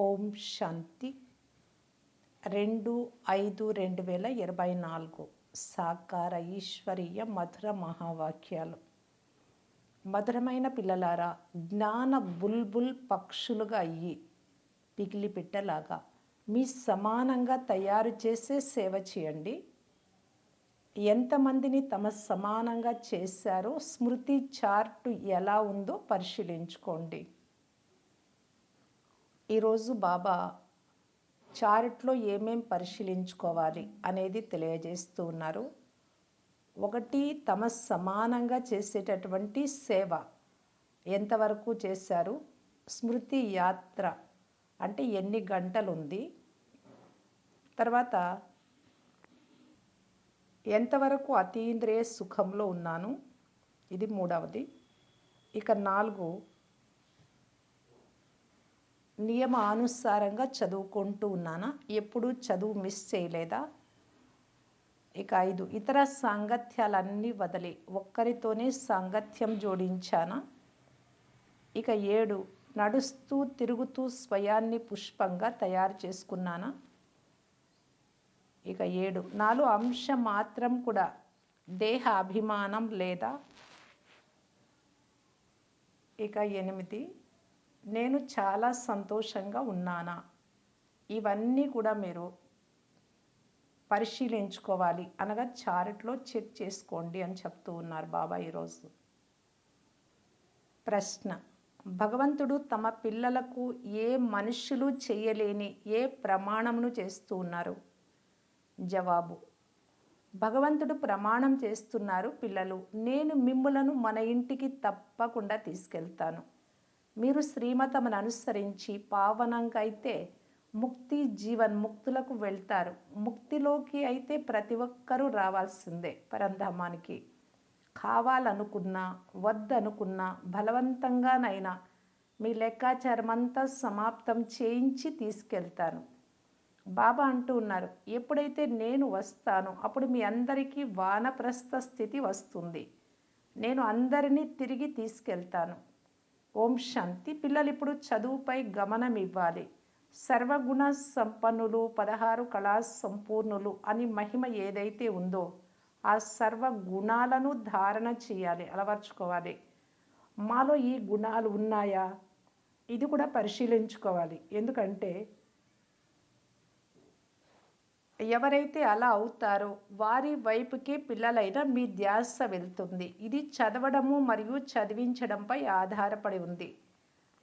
ఓం శాంతి. రెండు ఐదు రెండు వేల ఇరవై నాలుగు సాకార ఈశ్వరీయ మధుర మహావాక్యాలు. మధురమైన పిల్లలారా జ్ఞాన బుల్బుల్ పక్షులుగా అయ్యి పిగిలిపెట్టలాగా మీ సమానంగా తయారు చేసే సేవ చేయండి. ఎంతమందిని తమ సమానంగా చేశారో స్మృతి చార్టు ఎలా ఉందో పరిశీలించుకోండి. ఈరోజు బాబా చారిట్లో ఏమేం పరిశీలించుకోవాలి అనేది తెలియజేస్తూ ఉన్నారు. ఒకటి తమ సమానంగా చేసేటటువంటి సేవ ఎంతవరకు చేశారు? స్మృతి యాత్ర అంటే ఎన్ని గంటలు ఉంది తర్వాత ఎంతవరకు అతీంద్రియ సుఖంలో ఉన్నాను? ఇది మూడవది. ఇక నాలుగు నియమానుసారంగా చదువుకుంటూ ఉన్నానా? ఎప్పుడు చదువు మిస్ చేయలేదా? ఇక ఐదు. ఇతర సాంగత్యాలన్నీ వదిలి. ఒక్కరితోనే సాంగత్యం జోడించానా? ఇక ఏడు. నడుస్తూ తిరుగుతూ స్వయాన్ని పుష్పంగా తయారు చేసుకున్నానా? ఇక ఏడు. నాలో అంశం మాత్రం కూడా దేహ అభిమానం లేదా? ఇక ఎనిమిది. నేను చాలా సంతోషంగా ఉన్నానా? ఇవన్నీ కూడా మీరు పరిశీలించుకోవాలి అనగా చార్ట్లో చెక్ చేసుకోండి అని చెప్తూ ఉన్నారు బాబా ఈరోజు. ప్రశ్న భగవంతుడు తమ పిల్లలకు ఏ మనుషులు చేయలేని ఏ ప్రమాణమును చేస్తూ ఉన్నారు? జవాబు భగవంతుడు ప్రమాణం చేస్తున్నారు పిల్లలు. నేను మిమ్ములను మన ఇంటికి తప్పకుండా తీసుకెళ్తాను. మీరు శ్రీమతమును అనుసరించి పావనంగా అయితే ముక్తి జీవన్ ముక్తులకు వెళ్తారు. ముక్తిలోకి అయితే ప్రతి ఒక్కరూ రావాల్సిందే పరంధామానికి. కావాలనుకున్నా వద్దనుకున్నా బలవంతంగానైనా మీ లెక్కాచారం అంతా సమాప్తం చేయించి తీసుకెళ్తాను. బాబా అంటూ ఉన్నారు ఎప్పుడైతే నేను వస్తానో అప్పుడు మీ అందరికీ వానప్రస్థ స్థితి వస్తుంది. నేను అందరినీ తిరిగి తీసుకెళ్తాను. ఓం శాంతి. పిల్లలు ఇప్పుడు చదువుపై గమనం ఇవ్వాలి సర్వగుణ సంపన్నులు పదహారు కళా సంపూర్ణులు అని మహిమ ఏదైతే ఉందో ఆ సర్వ గుణాలను ధారణ చేయాలి అలవర్చుకోవాలి. మాలో ఈ గుణాలు ఉన్నాయా? ఇది కూడా పరిశీలించుకోవాలి. ఎందుకంటే ఎవరైతే అలా అవుతారో వారి వైపుకే పిల్లలైన మీ ధ్యాస వెళ్తుంది. ఇది చదవడము మరియు చదివించడంపై ఆధారపడి ఉంది.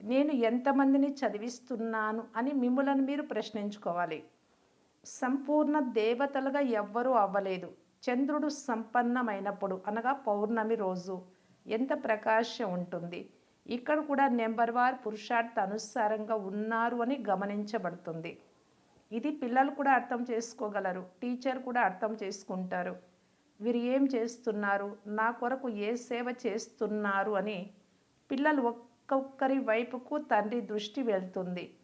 నేను ఎంతమందిని చదివిస్తున్నాను అని మిమ్మలను మీరు ప్రశ్నించుకోవాలి. సంపూర్ణ దేవతలుగా ఎవ్వరూ అవ్వలేదు. చంద్రుడు సంపన్నమైనప్పుడు అనగా పౌర్ణమి రోజు ఎంత ప్రకాశం ఉంటుంది. ఇక్కడ కూడా నెంబర్ వార్ పురుషార్థ అనుసారంగా ఉన్నారు అని గమనించబడుతుంది. ఇది పిల్లలు కూడా అర్థం చేసుకోగలరు టీచర్ కూడా అర్థం చేసుకుంటారు. వీరు ఏం చేస్తున్నారు? నా కొరకు ఏ సేవ చేస్తున్నారు? అని పిల్లలు ఒక్కొక్కరి వైపుకు తండ్రి దృష్టి వెళ్తుంది.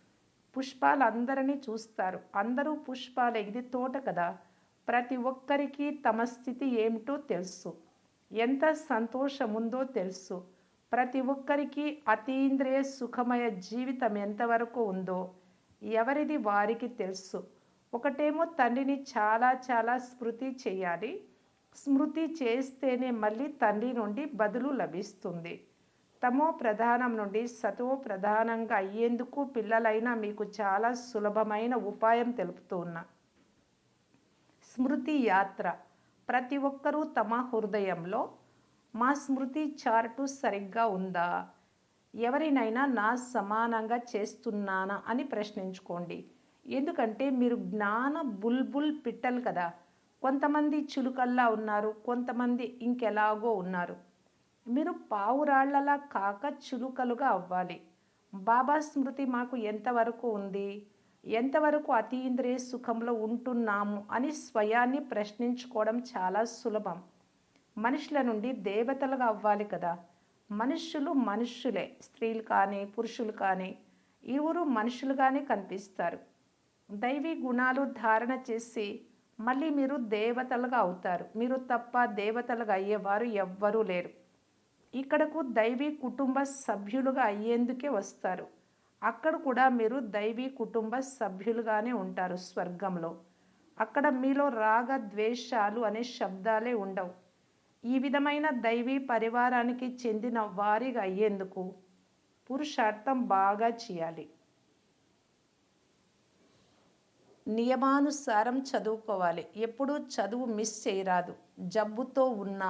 పుష్పాలు అందరినీ చూస్తారు. అందరూ పుష్పాలే ఇది తోట కదా. ప్రతి ఒక్కరికి తమ స్థితి ఏమిటో తెలుసు. ఎంత సంతోషం ఉందో తెలుసు. ప్రతి ఒక్కరికి అతీంద్రియ సుఖమయ జీవితం ఎంతవరకు ఉందో ఎవరిది వారికి తెలుసు. ఒకటేమో తండ్రిని చాలా చాలా స్మృతి చేయాలి. స్మృతి చేస్తేనే మళ్ళీ తండ్రి నుండి బదులు లభిస్తుంది. తమో ప్రధానం నుండి సతో ప్రధానంగా అయ్యేందుకు పిల్లలైనా మీకు చాలా సులభమైన ఉపాయం తెలుపుతున్నా స్మృతి యాత్ర. ప్రతి ఒక్కరూ తమ హృదయంలో మా స్మృతి చార్టు సరిగ్గా ఉందా? ఎవరినైనా నా సమానంగా చేస్తున్నానా అని ప్రశ్నించుకోండి. ఎందుకంటే మీరు జ్ఞాన బుల్బుల్ పిట్టలు కదా. కొంతమంది చులుకల్లా ఉన్నారు కొంతమంది ఇంకెలాగో ఉన్నారు. మీరు పావురాళ్ళలా కాక చులుకలుగా అవ్వాలి. బాబా స్మృతి మాకు ఎంతవరకు ఉంది? ఎంతవరకు అతీంద్రియ సుఖంలో ఉంటున్నాము అని స్వయాన్ని ప్రశ్నించుకోవడం చాలా సులభం. మనుషుల నుండి దేవతలుగా అవ్వాలి కదా. మనుష్యులు మనుష్యులే స్త్రీలు కానీ పురుషులు కానీ ఇరువురు మనుషులుగానే కనిపిస్తారు. దైవీ గుణాలు ధారణ చేసి మళ్ళీ మీరు దేవతలుగా అవుతారు. మీరు తప్ప దేవతలుగా అయ్యేవారు ఎవ్వరూ లేరు. ఇక్కడకు దైవీ కుటుంబ సభ్యులుగా అయ్యేందుకే వస్తారు. అక్కడ కూడా మీరు దైవీ కుటుంబ సభ్యులుగానే ఉంటారు స్వర్గంలో. అక్కడ మీలో రాగ ద్వేషాలు అనే శబ్దాలే ఉండవు. ఈ విధమైన దైవీ పరివారానికి చెందిన వారిగా అయ్యేందుకు పురుషార్థం బాగా చేయాలి. నియమానుసారం చదువుకోవాలి. ఎప్పుడూ చదువు మిస్ చేయరాదు. జబ్బుతో ఉన్న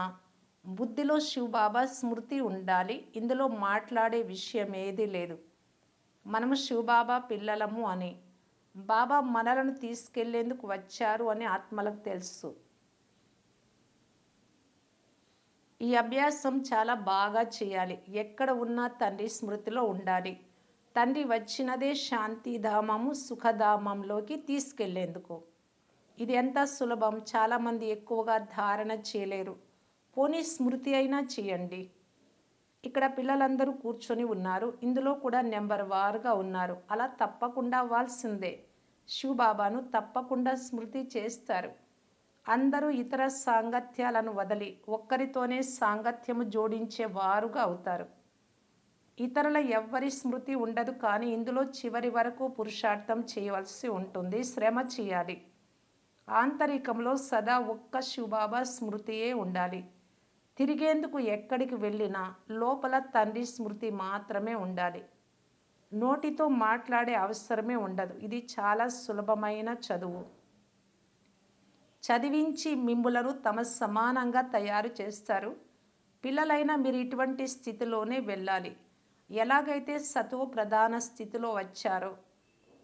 బుద్ధిలో శివబాబా స్మృతి ఉండాలి. ఇందులో మాట్లాడే విషయం ఏదీ లేదు. మనము శివబాబా పిల్లలము అని బాబా మనలను తీసుకెళ్ళేందుకు వచ్చారు అని ఆత్మలకు తెలుసు. ఈ అభ్యాసం చాలా బాగా చేయాలి. ఎక్కడ ఉన్నా తండ్రి స్మృతిలో ఉండాలి. తండ్రి వచ్చినదే శాంతిధామము సుఖధామంలోకి తీసుకెళ్ళేందుకు. ఇది ఎంత సులభం? చాలామంది ఎక్కువగా ధారణ చేయలేరు. పోనీ స్మృతి అయినా చేయండి. ఇక్కడ పిల్లలందరూ కూర్చొని ఉన్నారు. ఇందులో కూడా నెంబర్ వారుగా ఉన్నారు. అలా తప్పకుండా అవ్వాల్సిందే శివబాబాను తప్పకుండా స్మృతి చేస్తారు. అందరూ ఇతర సాంగత్యాలను వదిలి ఒక్కరితోనే సాంగత్యము జోడించే వారుగా అవుతారు. ఇతరుల ఎవ్వరి స్మృతి ఉండదు కానీ ఇందులో చివరి వరకు పురుషార్థం చేయవలసి ఉంటుంది. శ్రమ చేయాలి. ఆంతరికంలో సదా ఒక్క శివబాబా స్మృతియే ఉండాలి. తిరిగేందుకు ఎక్కడికి వెళ్ళినా లోపల తండ్రి స్మృతి మాత్రమే ఉండాలి. నోటితో మాట్లాడే అవసరమే ఉండదు. ఇది చాలా సులభమైన చదువు. చదివించి మిమ్ములను తమ సమానంగా తయారు చేస్తారు. పిల్లలైనా మీరు ఇటువంటి స్థితిలోనే వెళ్ళాలి. ఎలాగైతే సత్వ ప్రధాన స్థితిలో వచ్చారో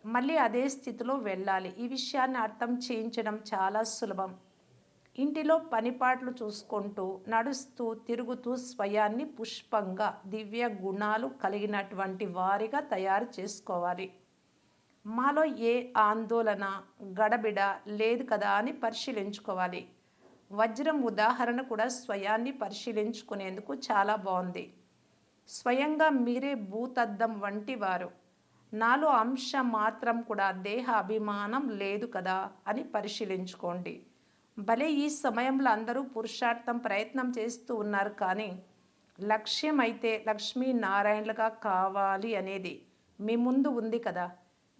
మళ్ళీ అదే స్థితిలో వెళ్ళాలి. ఈ విషయాన్ని అర్థం చేయించడం చాలా సులభం. ఇంటిలో పనిపాట్లు చూసుకుంటూ నడుస్తూ తిరుగుతూ స్వయాన్ని పుష్పంగా దివ్య గుణాలు కలిగినటువంటి వారిగా తయారు చేసుకోవాలి. మాలో ఏ ఆందోళన గడబిడ లేదు కదా అని పరిశీలించుకోవాలి. వజ్రం ఉదాహరణ కూడా స్వయాన్ని పరిశీలించుకునేందుకు చాలా బాగుంది స్వయంగా మీరే భూతద్దం వంటి వారు. నాలో అంశ మాత్రం కూడా దేహ అభిమానం లేదు కదా అని పరిశీలించుకోండి. భలే ఈ సమయంలో అందరూ పురుషార్థం ప్రయత్నం చేస్తూ ఉన్నారు కానీ లక్ష్యం అయితే లక్ష్మీనారాయణలుగా కావాలి అనేది మీ ముందు ఉంది కదా.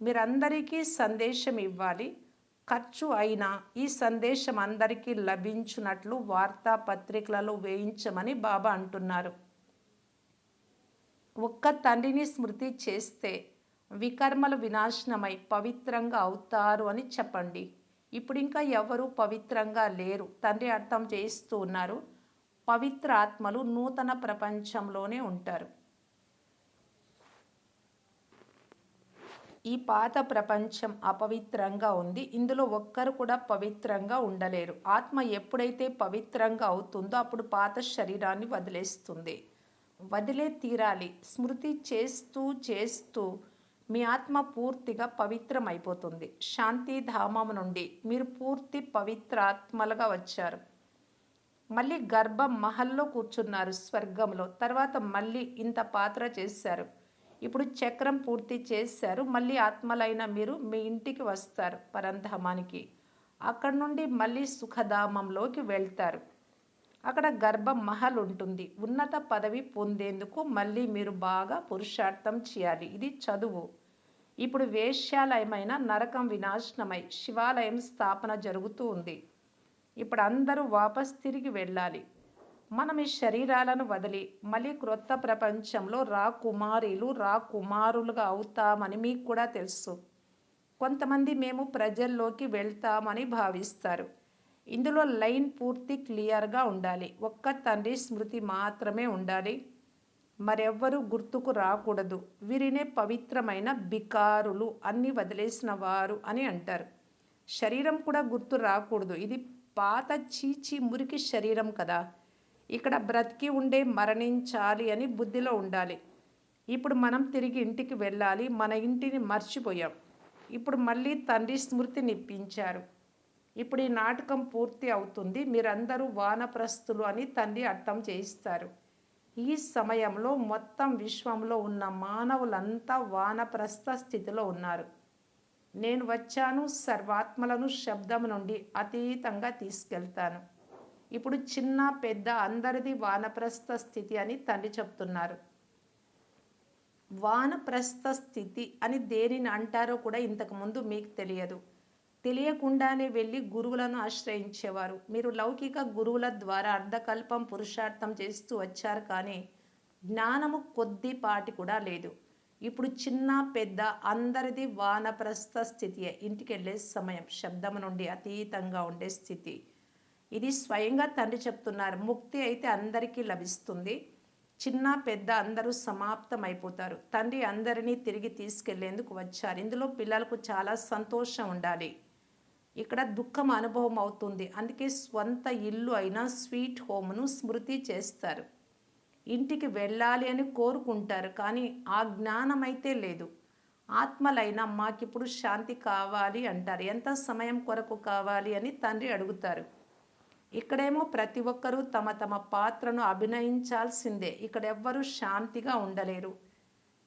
మీరందరికీ సందేశం ఇవ్వాలి. ఖర్చు అయినా ఈ సందేశం అందరికీ లభించినట్లు వార్తాపత్రికలలో వేయించమని బాబా అంటున్నారు. ఒక్క తండ్రిని స్మృతి చేస్తే వికర్మలు వినాశనమై పవిత్రంగా అవుతారు అని చెప్పండి. ఇప్పుడు ఇంకా ఎవరు పవిత్రంగా లేరు. తండ్రి అర్థం చేస్తూ ఉన్నారు. పవిత్ర ఆత్మలు నూతన ప్రపంచంలోనే ఉంటారు. ఈ పాత ప్రపంచం అపవిత్రంగా ఉంది. ఇందులో ఒక్కరు కూడా పవిత్రంగా ఉండలేరు. ఆత్మ ఎప్పుడైతే పవిత్రంగా అవుతుందో అప్పుడు పాత శరీరాన్ని వదిలేస్తుంది. వదిలే తీరాలి. స్మృతి చేస్తూ చేస్తూ మీ ఆత్మ పూర్తిగా పవిత్రం అయిపోతుంది శాంతిధామం నుండి మీరు పూర్తి పవిత్ర ఆత్మలుగా వచ్చారు. మళ్ళీ గర్భ మహల్లో కూర్చున్నారు స్వర్గంలో. తర్వాత మళ్ళీ ఇంత పాత్ర చేశారు. ఇప్పుడు చక్రం పూర్తి చేశారు. మళ్ళీ ఆత్మలైన మీరు మీ ఇంటికి వస్తారు పరంధామానికి. అక్కడ నుండి మళ్ళీ సుఖధామంలోకి వెళ్తారు. అక్కడ గర్భ మహల్ ఉంటుంది. ఉన్నత పదవి పొందేందుకు మళ్ళీ మీరు బాగా పురుషార్థం చేయాలి. ఇది చదువు. ఇప్పుడు వేశ్యాలయమైన నరకం వినాశనమై శివాలయం స్థాపన జరుగుతూ ఉంది. ఇప్పుడు అందరూ వాపస్ తిరిగి వెళ్ళాలి. మనం ఈ శరీరాలను వదిలి మళ్ళీ క్రొత్త ప్రపంచంలో రా కుమారీలు రా కుమారులుగా అవుతామని మీకు కూడా తెలుసు. కొంతమంది మేము ప్రజల్లోకి వెళ్తామని భావిస్తారు. ఇందులో లైన్ పూర్తి క్లియర్గా ఉండాలి. ఒక్క తండ్రి స్మృతి మాత్రమే ఉండాలి. మరెవ్వరూ గుర్తుకు రాకూడదు. వీరినే పవిత్రమైన బికారులు అన్ని వదిలేసిన వారు అని అంటారు. శరీరం కూడా గుర్తు రాకూడదు. ఇది పాత చీచి మురికి శరీరం కదా. ఇక్కడ బ్రతికి ఉండే మరణించాలి అని బుద్ధిలో ఉండాలి. ఇప్పుడు మనం తిరిగి ఇంటికి వెళ్ళాలి. మన ఇంటిని మర్చిపోయాం. ఇప్పుడు మళ్ళీ తండ్రి స్మృతిని ఇప్పించారు ఇప్పుడు ఈ నాటకం పూర్తి అవుతుంది. మీరందరూ వానప్రస్తులు అని తండ్రి అర్థం చేయిస్తారు. ఈ సమయంలో మొత్తం విశ్వంలో ఉన్న మానవులంతా వానప్రస్థ స్థితిలో ఉన్నారు. నేను వచ్చాను సర్వాత్మలను శబ్దం నుండి అతీతంగా తీసుకెళ్తాను. ఇప్పుడు చిన్న పెద్ద అందరిది వానప్రస్థ స్థితి అని తండ్రి చెప్తున్నారు. వానప్రస్థ స్థితి అని దేనిని అంటారో కూడా ఇంతకుముందు మీకు తెలియదు. తెలియకుండానే వెళ్ళి గురువులను ఆశ్రయించేవారు. మీరు లౌకిక గురువుల ద్వారా అర్ధకల్పం పురుషార్థం చేస్తూ వచ్చారు కానీ జ్ఞానము కొద్దిపాటి కూడా లేదు. ఇప్పుడు చిన్న పెద్ద అందరిది వానప్రస్థ స్థితియే. ఇంటికి వెళ్ళే సమయం శబ్దం నుండి అతీతంగా ఉండే స్థితి. ఇది స్వయంగా తండ్రి చెప్తున్నారు. ముక్తి అయితే అందరికీ లభిస్తుంది. చిన్న పెద్ద అందరూ సమాప్తం అయిపోతారు తండ్రి అందరినీ తిరిగి తీసుకెళ్ళేందుకు వచ్చారు. ఇందులో పిల్లలకు చాలా సంతోషం ఉండాలి. ఇక్కడ దుఃఖం అనుభవం అవుతుంది. అందుకే స్వంత ఇల్లు అయినా స్వీట్ హోమ్ను స్మృతి చేస్తారు. ఇంటికి వెళ్ళాలి అని కోరుకుంటారు కానీ ఆ జ్ఞానం అయితే లేదు. ఆత్మలైనా మాకిప్పుడు శాంతి కావాలి అంటారు. ఎంత సమయం కొరకు కావాలి అని తండ్రి అడుగుతారు. ఇక్కడేమో ప్రతి ఒక్కరూ తమ తమ పాత్రను అభినయించాల్సిందే. ఇక్కడ ఎవ్వరూ శాంతిగా ఉండలేరు.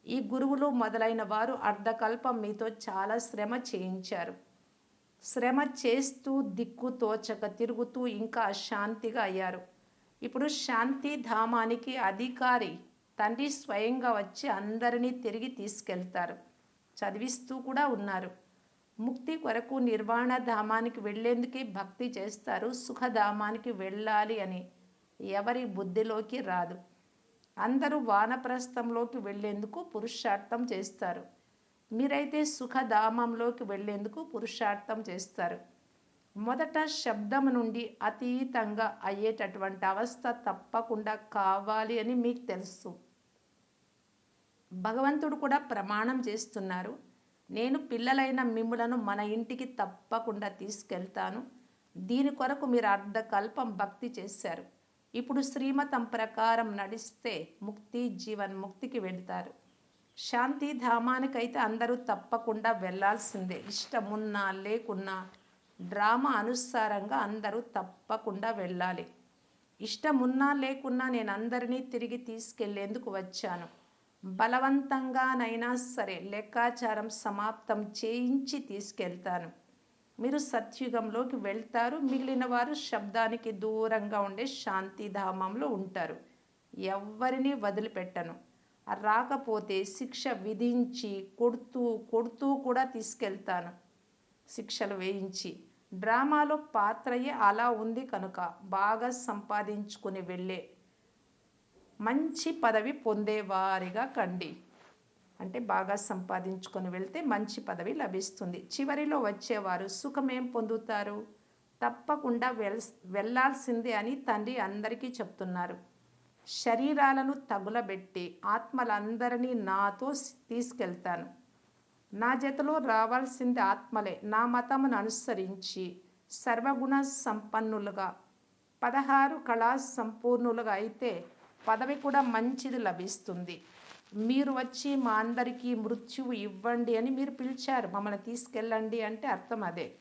ఈ గురువులు మొదలైన వారు అర్ధకల్పం మీతో చాలా శ్రమ చేయించారు. శ్రమ చేస్తూ దిక్కు తోచక తిరుగుతూ ఇంకా అశాంతిగా అయ్యారు. ఇప్పుడు శాంతి ధామానికి అధికారి తండ్రి స్వయంగా వచ్చి అందరినీ తిరిగి తీసుకెళ్తారు. చదివిస్తూ కూడా ఉన్నారు. ముక్తి కొరకు నిర్వాణ ధామానికి వెళ్ళేందుకే భక్తి చేస్తారు సుఖధామానికి వెళ్ళాలి అని. ఎవరి బుద్ధిలోకి రాదు. అందరూ వానప్రస్థంలోకి వెళ్ళేందుకు పురుషార్థం చేస్తారు. మీరైతే సుఖధామంలోకి వెళ్ళేందుకు పురుషార్థం చేస్తారు. మొదట శబ్దం నుండి అతీతంగా అయ్యేటటువంటి అవస్థ తప్పకుండా కావాలి అని మీకు తెలుసు. భగవంతుడు కూడా ప్రమాణం చేస్తున్నారు. నేను పిల్లలైన మిమ్ములను మన ఇంటికి తప్పకుండా తీసుకెళ్తాను. దీని కొరకు మీరు అర్ధకల్పం భక్తి చేశారు. ఇప్పుడు శ్రీమతం ప్రకారం నడిస్తే ముక్తి జీవన్ ముక్తికి వెళ్తారు. శాంతి ధామానికైతే అందరూ తప్పకుండా వెళ్ళాల్సిందే ఇష్టమున్నా లేకున్నా డ్రామా అనుసారంగా అందరూ తప్పకుండా వెళ్ళాలి ఇష్టమున్నా లేకున్నా నేను అందరినీ తిరిగి తీసుకెళ్ళేందుకు వచ్చాను. బలవంతంగానైనా సరే లెక్కాచారం సమాప్తం చేయించి తీసుకెళ్తాను. మీరు సత్యుగంలోకి వెళ్తారు. మిగిలిన వారు శబ్దానికి దూరంగా ఉండే శాంతిధామంలో ఉంటారు. ఎవ్వరినీ వదిలిపెట్టను. రాకపోతే శిక్ష విధించి కొడుతూ కొడుతూ కూడా తీసుకెళ్తాను. శిక్షలు వేయించి. డ్రామాలో పాత్రయే అలా ఉంది కనుక బాగా సంపాదించుకుని వెళ్ళే మంచి పదవి పొందేవారిగా కండి. అంటే బాగా సంపాదించుకొని వెళ్తే మంచి పదవి లభిస్తుంది. చివరిలో వచ్చేవారు సుఖమేం పొందుతారు? తప్పకుండా వెల్ వెళ్ళాల్సిందే అని తండ్రి అందరికీ చెప్తున్నారు. శరీరాలను తగులబెట్టి ఆత్మలందరినీ నాతో తీసుకెళ్తాను. నా జతలో రావాల్సింది ఆత్మలే. నా మతమును అనుసరించి సర్వగుణ సంపన్నులుగా పదహారు కళా సంపూర్ణులుగా అయితే పదవి కూడా మంచిది లభిస్తుంది. మీరు వచ్చి మా అందరికీ మృత్యువు ఇవ్వండి అని మీరు పిలిచారు. మమ్మల్ని తీసుకెళ్ళండి అంటే అర్థం అదే.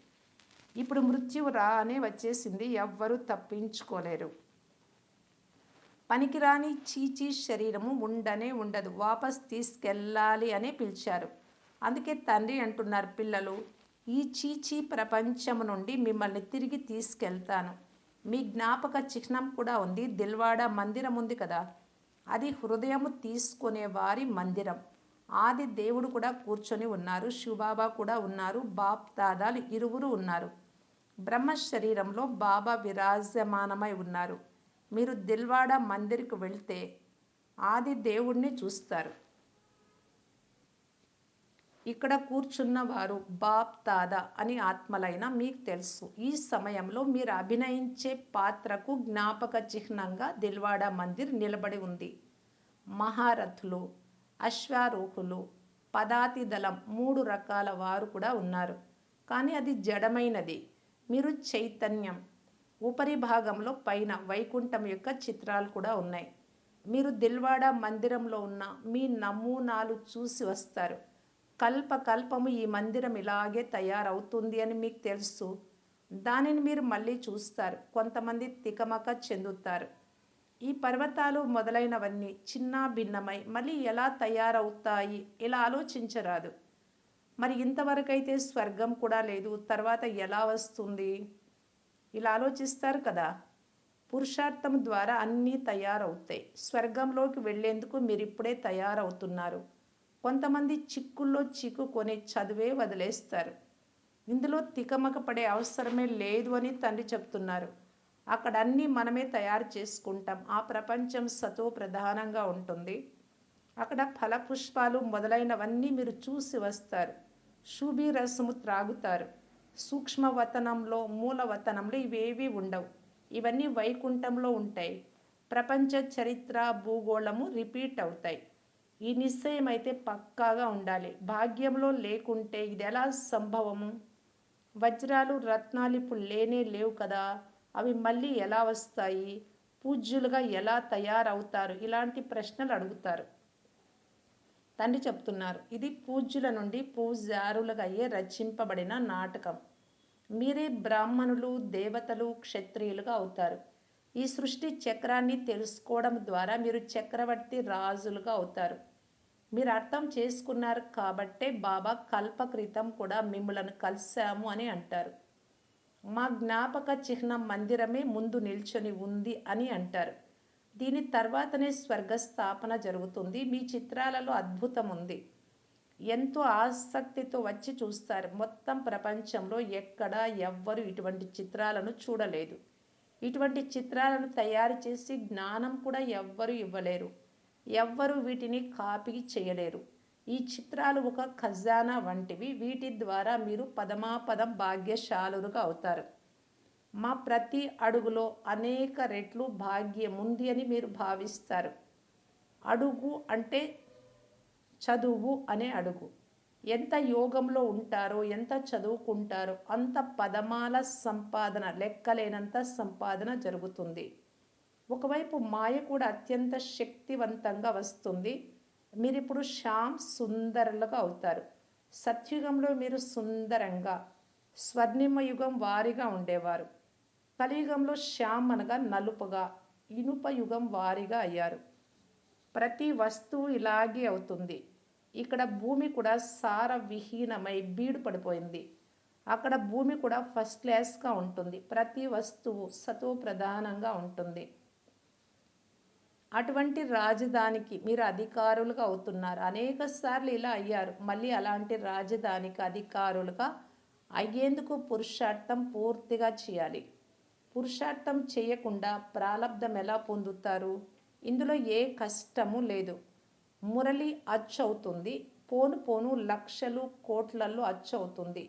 ఇప్పుడు మృత్యువు రానే వచ్చేసింది. ఎవ్వరూ తప్పించుకోలేరు. పనికిరాని చీచీ శరీరము ఉండనే ఉండదు. వాపస్ తీసుకెళ్ళాలి అని పిలిచారు. అందుకే తండ్రి అంటున్నారు పిల్లలు ఈ చీచీ ప్రపంచము నుండి మిమ్మల్ని తిరిగి తీసుకెళ్తాను. మీ జ్ఞాపక చిహ్నం కూడా ఉంది. దిల్వాడ మందిరం ఉంది కదా? అది హృదయము తీసుకునే వారి మందిరం. ఆది దేవుడు కూడా కూర్చొని ఉన్నారు. శివబాబా కూడా ఉన్నారు. బాప్ దాదాలు ఇరువురు ఉన్నారు. బ్రహ్మ శరీరంలో బాబా విరాజమానమై ఉన్నారు. మీరు దిల్వాడ మందిర్కు వెళ్తే ఆది దేవుణ్ణి చూస్తారు. ఇక్కడ కూర్చున్న వారు బాప్ తాదా అని ఆత్మలైన మీకు తెలుసు. ఈ సమయంలో మీరు అభినయించే పాత్రకు జ్ఞాపక చిహ్నంగా దిల్వాడా మందిర్ నిలబడి ఉంది. మహారథులు అశ్వారోహులు పదాతి దళం మూడు రకాల వారు కూడా ఉన్నారు. కానీ అది జడమైనది. మీరు చైతన్యం ఉపరిభాగంలో పైన వైకుంఠం యొక్క చిత్రాలు కూడా ఉన్నాయి. మీరు దిల్వాడా మందిరంలో ఉన్న మీ నమూనాలు చూసి వస్తారు. కల్ప కల్పము ఈ మందిరం ఇలాగే తయారవుతుంది అని మీకు తెలుసు. దానిని మీరు మళ్ళీ చూస్తారు. కొంతమంది తికమక చెందుతారు. ఈ పర్వతాలు మొదలైనవన్నీ చిన్న భిన్నమై మళ్ళీ ఎలా తయారవుతాయి ఇలా ఆలోచించరాదు. మరి ఇంతవరకైతే స్వర్గం కూడా లేదు. తర్వాత ఎలా వస్తుంది? ఇలా ఆలోచిస్తారు కదా. పురుషార్థం ద్వారా అన్నీ తయారవుతాయి. స్వర్గంలోకి వెళ్ళేందుకు మీరు ఇప్పుడే తయారవుతున్నారు. కొంతమంది చిక్కుల్లో చిక్కుకొని చదువే వదిలేస్తారు. ఇందులో తికమక పడే అవసరమే లేదు అని తండ్రి చెప్తున్నారు. అక్కడ అన్నీ మనమే తయారు చేసుకుంటాం. ఆ ప్రపంచం సతో ప్రధానంగా ఉంటుంది. అక్కడ ఫలపుష్పాలు మొదలైనవన్నీ మీరు చూసి వస్తారు. శుభి రసము త్రాగుతారు. సూక్ష్మవతనంలో మూలవతనంలో ఇవేవి ఉండవు. ఇవన్నీ వైకుంఠంలో ఉంటాయి. ప్రపంచ చరిత్ర భూగోళము రిపీట్ అవుతాయి. ఈ నిశ్చయం అయితే పక్కాగా ఉండాలి. భాగ్యంలో లేకుంటే ఇది ఎలా సంభవము? వజ్రాలు రత్నాలు ఇప్పుడు లేనే లేవు కదా. అవి మళ్ళీ ఎలా వస్తాయి? పూజ్యులుగా ఎలా తయారవుతారు? ఇలాంటి ప్రశ్నలు అడుగుతారు. తండ్రి చెప్తున్నారు ఇది పూజ్యుల నుండి పూజారులుగా అయ్యే రచింపబడిన నాటకం. మీరే బ్రాహ్మణులు దేవతలు క్షత్రియులుగా అవుతారు. ఈ సృష్టి చక్రాన్ని తెలుసుకోవడం ద్వారా మీరు చక్రవర్తి రాజులుగా అవుతారు. మీరు అర్థం చేసుకున్నారు కాబట్టే బాబా కల్పక్రితం కూడా మిమ్మలను కలిశాము అని అంటారు. మా జ్ఞాపక చిహ్నం మందిరమే ముందు నిల్చొని ఉంది అని అంటారు. దీని తర్వాతనే స్వర్గస్థాపన జరుగుతుంది. మీ చిత్రాలలో అద్భుతం ఉంది. ఎంతో ఆసక్తితో వచ్చి చూస్తారు. మొత్తం ప్రపంచంలో ఎక్కడా ఎవ్వరు ఇటువంటి చిత్రాలను చూడలేదు. ఇటువంటి చిత్రాలను తయారు చేసి జ్ఞానం కూడా ఎవ్వరు ఇవ్వలేరు. ఎవ్వరు వీటిని కాపీ చేయలేరు. ఈ చిత్రాలు ఒక ఖజానా వంటివి. వీటి ద్వారా మీరు పదమాపదం భాగ్యశాలులుగా అవుతారు. మా ప్రతి అడుగులో అనేక రెట్లు భాగ్యం ఉంది అని మీరు భావిస్తారు. అడుగు అంటే చదువు అనే అడుగు. ఎంత యోగంలో ఉంటారో ఎంత చదువుకుంటారో అంత పదమాల సంపాదన లెక్కలేనంత సంపాదన జరుగుతుంది. ఒకవైపు మాయ కూడా అత్యంత శక్తివంతంగా వస్తుంది. మీరు ఇప్పుడు శ్యామ్ సుందరులుగా అవుతారు. సత్యుగంలో మీరు సుందరంగా స్వర్ణిమ యుగం వారిగా ఉండేవారు. కలియుగంలో శ్యామ్ అనగా నలుపుగా ఇనుప యుగం వారిగా అయ్యారు. ప్రతి వస్తువు ఇలాగే అవుతుంది. ఇక్కడ భూమి కూడా సార విహీనమై బీడు పడిపోయింది. అక్కడ భూమి కూడా ఫస్ట్ క్లాస్గా ఉంటుంది. ప్రతి వస్తువు సతో ప్రధానంగా ఉంటుంది. అటువంటి రాజధానికి మీరు అధికారులుగా అవుతున్నారు. అనేక సార్లు ఇలా అయ్యారు. మళ్ళీ అలాంటి రాజధానికి అధికారులుగా అయ్యేందుకు పురుషార్థం పూర్తిగా చేయాలి. పురుషార్థం చేయకుండా ప్రారంధం ఎలా పొందుతారు? ఇందులో ఏ కష్టము లేదు. మురళి అచ్చు అవుతుంది పోను పోను లక్షలు కోట్లలో అచ్చవుతుంది.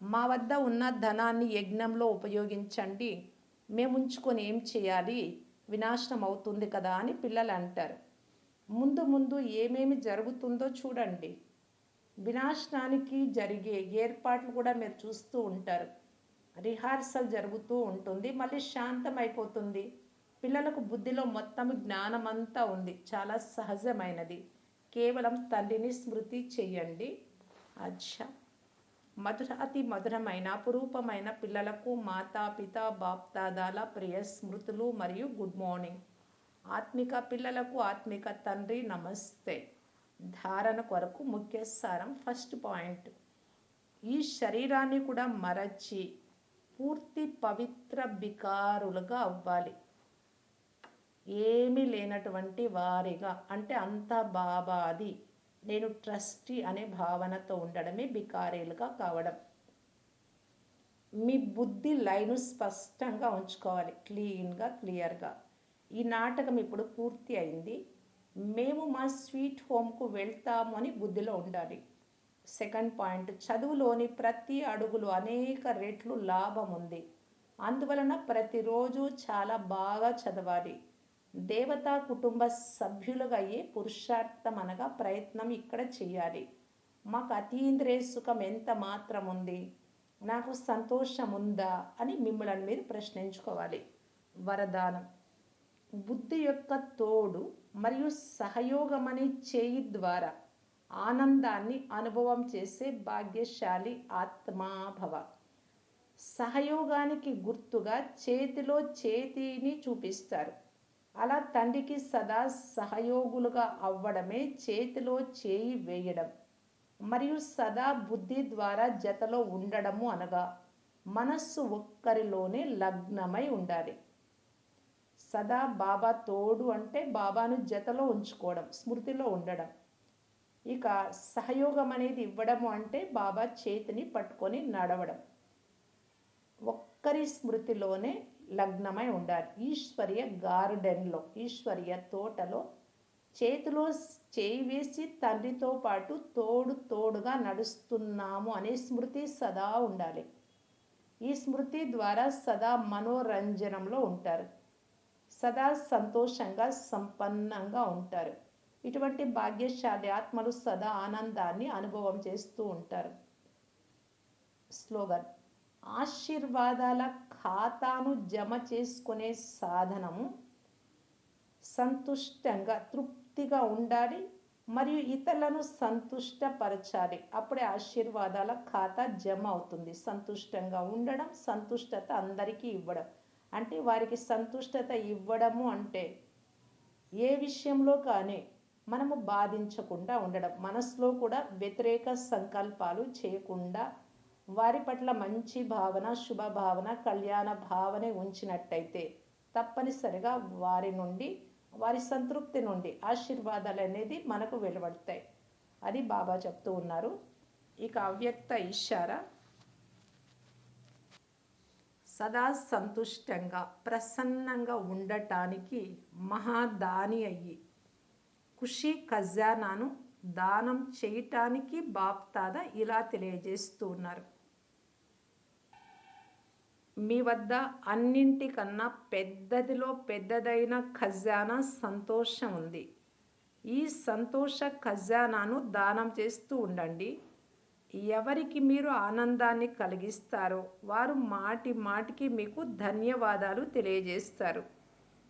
మా వద్ద ఉన్న ధనాన్ని యజ్ఞంలో ఉపయోగించండి. మేము ఉంచుకొని ఏం చేయాలి? వినాశనం అవుతుంది కదా అని పిల్లలు అంటారు ముందు ముందు ఏమేమి జరుగుతుందో చూడండి. వినాశనానికి జరిగే ఏర్పాట్లు కూడా మీరు చూస్తూ ఉంటారు. రిహార్సల్ జరుగుతూ ఉంటుంది. మళ్ళీ శాంతం అయిపోతుంది పిల్లలకు బుద్ధిలో మొత్తం జ్ఞానం అంతా ఉంది. చాలా సహజమైనది. కేవలం తల్లిని స్మృతి చెయ్యండి అచ్చా! మధుర అతి మధురమైన అపురూపమైన పిల్లలకు మాతా పితా బాప్దాదాల ప్రియ స్మృతులు మరియు గుడ్ మార్నింగ్. ఆత్మిక పిల్లలకు ఆత్మిక తండ్రి నమస్తే. ధారణ కొరకు ముఖ్య సారం ఫస్ట్ పాయింట్. ఈ శరీరాన్ని కూడా మరచి పూర్తి పవిత్ర బికారులుగా అవ్వాలి. ఏమీ లేనటువంటి వారిగా అంటే అంత బాబాది నేను ట్రస్టీ అనే భావనతో ఉండడమే బికారీలుగా కావడం. మీ బుద్ధి లైను స్పష్టంగా ఉంచుకోవాలి క్లీన్గా క్లియర్గా. ఈ నాటకం ఇప్పుడు పూర్తి అయింది. మేము మా స్వీట్ హోమ్కు వెళ్తాము అని బుద్ధిలో ఉండాలి. సెకండ్ పాయింట్ చదువులోని ప్రతి అడుగులో అనేక రెట్లు లాభం ఉంది. అందువలన ప్రతిరోజు చాలా బాగా చదవాలి. దేవతా కుటుంబ సభ్యులుగా అయ్యే పురుషార్థం అనగా ప్రయత్నం ఇక్కడ చేయాలి మాకు అతీంద్రియ సుఖం ఎంత మాత్రం ఉంది నాకు సంతోషం ఉందా అని మిమ్మల్ని మీరు ప్రశ్నించుకోవాలి. వరదానం. బుద్ధి యొక్క తోడు మరియు సహయోగమని చేయి ద్వారా ఆనందాన్ని అనుభవం చేసే భాగ్యశాలి ఆత్మాభవ సహయోగానికి గుర్తుగా చేతిలో చేతిని చూపిస్తారు. అలా తండ్రికి సదా సహయోగులుగా అవ్వడమే చేతిలో చేయి వేయడం మరియు సదా బుద్ధి ద్వారా జతలో ఉండడము అనగా మనస్సు ఒక్కరిలోనే లగ్నమై ఉండాలి. సదా బాబా తోడు అంటే బాబాను జతలో ఉంచుకోవడం స్మృతిలో ఉండడం. ఇక సహయోగం అనేది ఇవ్వడము అంటే బాబా చేతిని పట్టుకొని నడవడం. ఒక్కరి స్మృతిలోనే లగ్నమై ఉండాలి. ఈశ్వర్య గార్డెన్లో ఈశ్వర్య తోటలో చేతిలో చేయి వేసి తండ్రితో పాటు తోడు తోడుగా నడుస్తున్నాము అనే స్మృతి సదా ఉండాలి. ఈ స్మృతి ద్వారా సదా మనోరంజనంలో ఉంటారు. సదా సంతోషంగా సంపన్నంగా ఉంటారు. ఇటువంటి భాగ్యశాలి ఆత్మలు సదా ఆనందాన్ని అనుభవం చేస్తూ ఉంటారు. స్లోగన్ ఆశీర్వాదాల ఖాతాను జమ చేసుకునే సాధనము సంతుష్టంగా తృప్తిగా ఉండాలి మరియు ఇతరులను సంతుష్టపరచాలి. అప్పుడే ఆశీర్వాదాల ఖాతా జమ అవుతుంది. సంతుష్టంగా ఉండడం సంతుష్టత అందరికీ ఇవ్వడం. అంటే వారికి సంతుష్టత ఇవ్వడము అంటే ఏ విషయంలో కానీ మనము బాధించకుండా ఉండడం. మనసులో కూడా వ్యతిరేక సంకల్పాలు చేయకుండా వారి పట్ల మంచి భావన శుభ భావన కళ్యాణ భావనే ఉంచినట్టయితే తప్పనిసరిగా వారి నుండి వారి సంతృప్తి నుండి ఆశీర్వాదాలు అనేది మనకు వెలువడతాయి. అది బాబా చెప్తూ ఉన్నారు. ఇక అవ్యక్త ఇషారా సదా సంతుష్టంగా ప్రసన్నంగా ఉండటానికి మహాదాని అయ్యి ఖుషి ఖజానాను దానం చేయటానికి బాప్తాద ఇలా తెలియజేస్తూ ఉన్నారు. మీ వద్ద అన్నింటికన్నా పెద్దదిలో పెద్దదైన ఖజానా సంతోషం ఉంది. ఈ సంతోష ఖజానాను దానం చేస్తూ ఉండండి. ఎవరికి మీరు ఆనందాన్ని కలిగిస్తారో వారు మాటి మాటికి మీకు ధన్యవాదాలు తెలియజేస్తారు.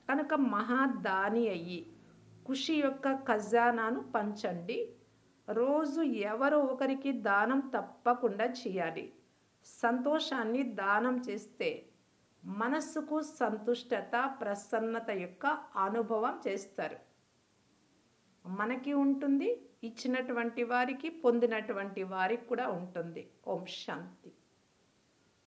కనుక మహాదాని అయ్యి ఖుషి యొక్క ఖజానాను పంచండి. రోజు ఎవరో ఒకరికి దానం తప్పకుండా చేయాలి. సంతోషాన్ని దానం చేస్తే మనస్సుకు సంతుష్టత ప్రసన్నత యొక్క అనుభవం చేస్తారు. మనకి ఉంటుంది ఇచ్చినటువంటి వారికి పొందినటువంటి వారికి కూడా ఉంటుంది. ఓం శాంతి.